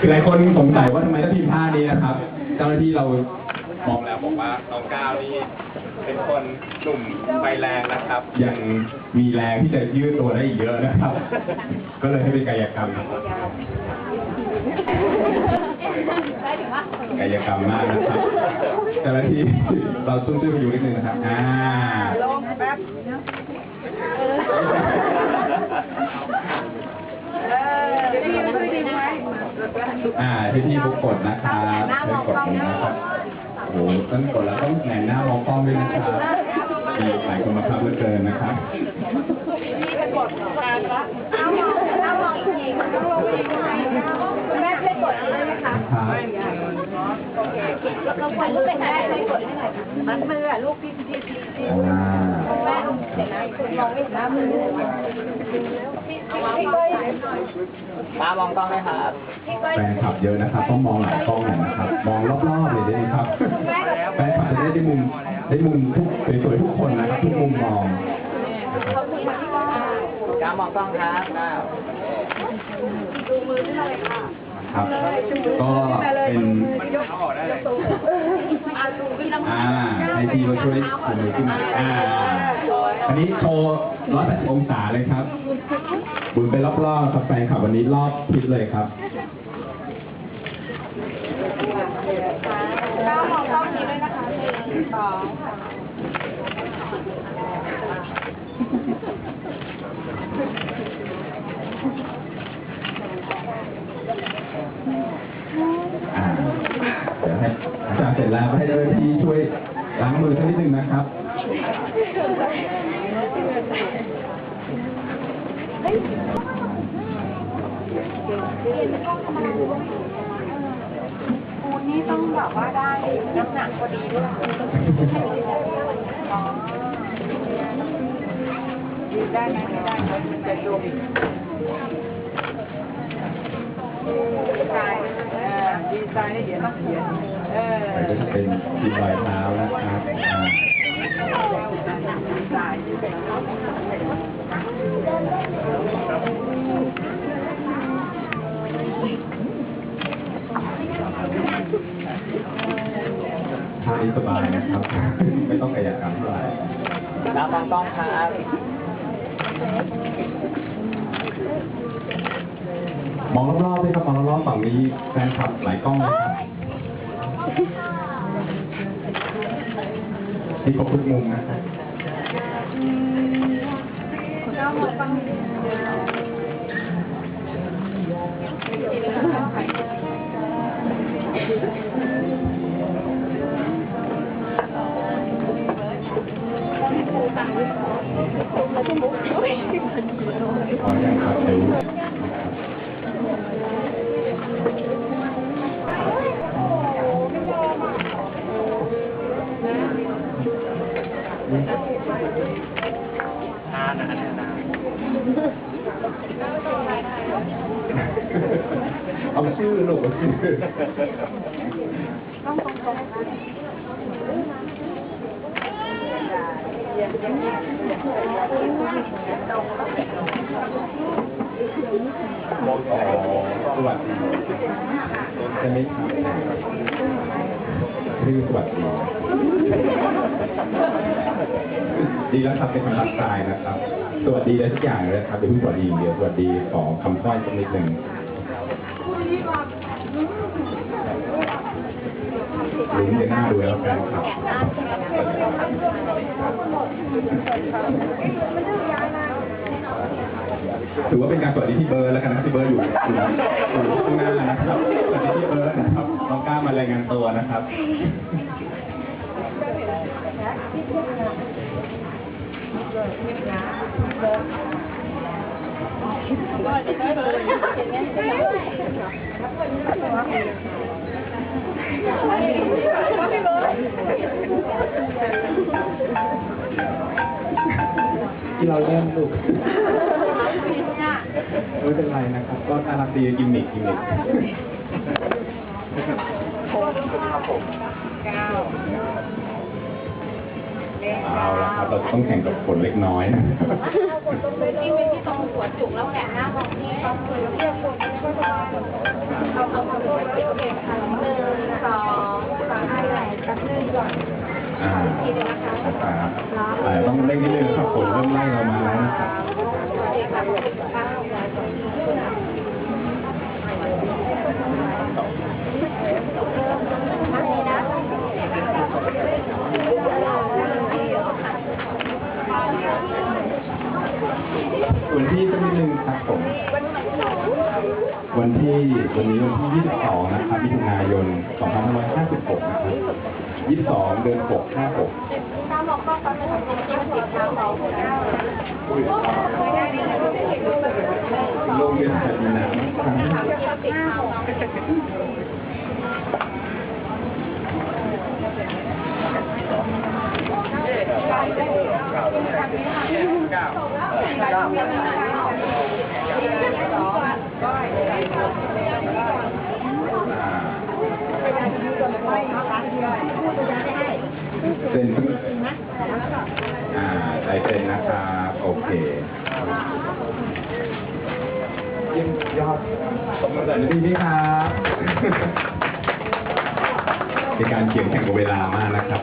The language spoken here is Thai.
คือหลายคนสงสัยว่าทำไมต้องทีมท่านี้นะครับ เจ้าหน้าที่เรามองแล้วบอกว่าน้องก้าวนี่เป็นคนหนุ่มไฟแรงนะครับ ยังมีแรงที่จะยืดตัวได้อีกเยอะนะครับ ก็เลยให้เป็นกายกรรมกายกรรมมากนะครับเจ้าหน้าที่เราตุ้มตื้อไปอยู่นิดนึงนะครับอ่า ลงแป๊บเออพี่ช่วยดึงไว้ อ่าที่พี่บุกกดนะครับช่วยกดตรงนะครับโอ้โหต้องกดแล้วต้องแหงนหน้ามองกล้องด้วยนะครับมีหลายคนมาพับเหลือเกินนะครับพี่ไปกดการละเอามองเอามองอีกทีเอาลงอีกทีคุณแม่ช่วยกดได้ไหมคะครับ เราควรลูกเป็นได้ช่วยกดให้หน่อยมันมืออะลูกพี่พี่พี่พี่แม่เอาเดี๋ยวนะคุณมองไม่เห็นหน้ามือพี่พี่ก้อยมามองกล้องไหมครับพี่ก้อยแฟนคลับเยอะนะครับ ต้องมองหลายกล้องหน่อยนะครับ มองรอบๆเลยได้ไหมครับแฟนคลับจะได้ได้มุมได้มุมทุกสวยๆทุกคนนะครับทุกมุมมองกาวมองกล้องครับดูมือที่เลยค่ะ ครับ ก็เป็นออกไอาดูพี่ลำอ่าให้พี่มาช่วยถือมือขึ้นมาอ่าอันนี้โชว์180องศาเลยครับบุญไปรอบๆครับแฟนคลับวันนี้รอบทิศเลยครับก้าวมองกล้องนี้ด้วยนะคะหนึ่งสองสาม อ่า เดี๋ยวให้อาจารย์เสร็จแล้วให้เจ้าหน้าที่ช่วยล้างมือสักนิดนึงนะครับ ปูนี่ต้องแบบว่าได้น้ำหนักพอดีด้วยยืดได้ไหมไม่ได้ก็จะดูดีไซน์เออ ดีไซน์นี่เดี๋ยวต้องเขียนเออไปก็จะเป็นทีมรอยเท้านะครับอ่าท่านี้สบายนะครับ ไม่ต้องกายกรรมเท่าไหร่ก้าวมองกล้องครับ มองรอบๆด้วยครับมองรอบๆฝั่งนี้แฟนคลับหลายกล้องเลยครับที่ครบทุกมุมนะครับขออย่างครับเดี๋ยว นานนะนานเอาชื่อลูกเอาชื่อต้องตรงๆมองต่อสวัสดีจะไม่ ถามชื่อสวัสดีดีแล้วครับเป็นคำทักทายนะครับ สวัสดีอะไรทุกอย่างเลยนะครับเดี๋ยวเพิ่งสวัสดีอย่างเดียวสวัสดีขอคำสร้อยสักนิดหนึ่งลุ้นเดี๋ยวหน้าดูแล้วแฟนคลับ ถือว่าเป็นการสวัสดีที่เบอร์แล้วกันนะที่เบอร์อยู่อยู่อยู่ข้างหน้านะครับสวัสดีที่เบอร์นะครับน้องกล้ามารายงานตัวนะครับที่เราเริ่มลูก ไม่เป็นไรนะครับ ก็น่ารักดีกิมมิคกิมมิคเก้าเอาละครับเราต้องแข่งกับฝนเล็กน้อยนะที่เป็นที่ตรงหัวจุกแล้วแหละหน้ามองที่ต้องคุยแล้วเรียกคนก็จะมาเอาเอาเอาตัวเก็บเก็บค่ะหนึ่งสองสามสี่กับหนึ่งก่อนอ่าทีเดียวนะคะครับแต่ต้องเร่งนิดนึงนะครับฝนเริ่มไล่เรามาแล้วนะครับ วันนี้นะวันที่สักนิดนึงครับผมวันที่วันนี้วันที่ 22 นะครับมิถุนายน 2556 นะครับ 22 เดือน 6 56 ตามบอกก็ตอนนี้ผมจะติดตามเราคนเก้า อุ้ยโรงเรียนจัดหนาวครับอ่าเซ็นสักอ่าใจเซ็นนะครับ โอเค เยี่ยมยอดสมบูรณ์ดีไหมครับเป็นการเขียนแข่งกับเวลามากนะครับ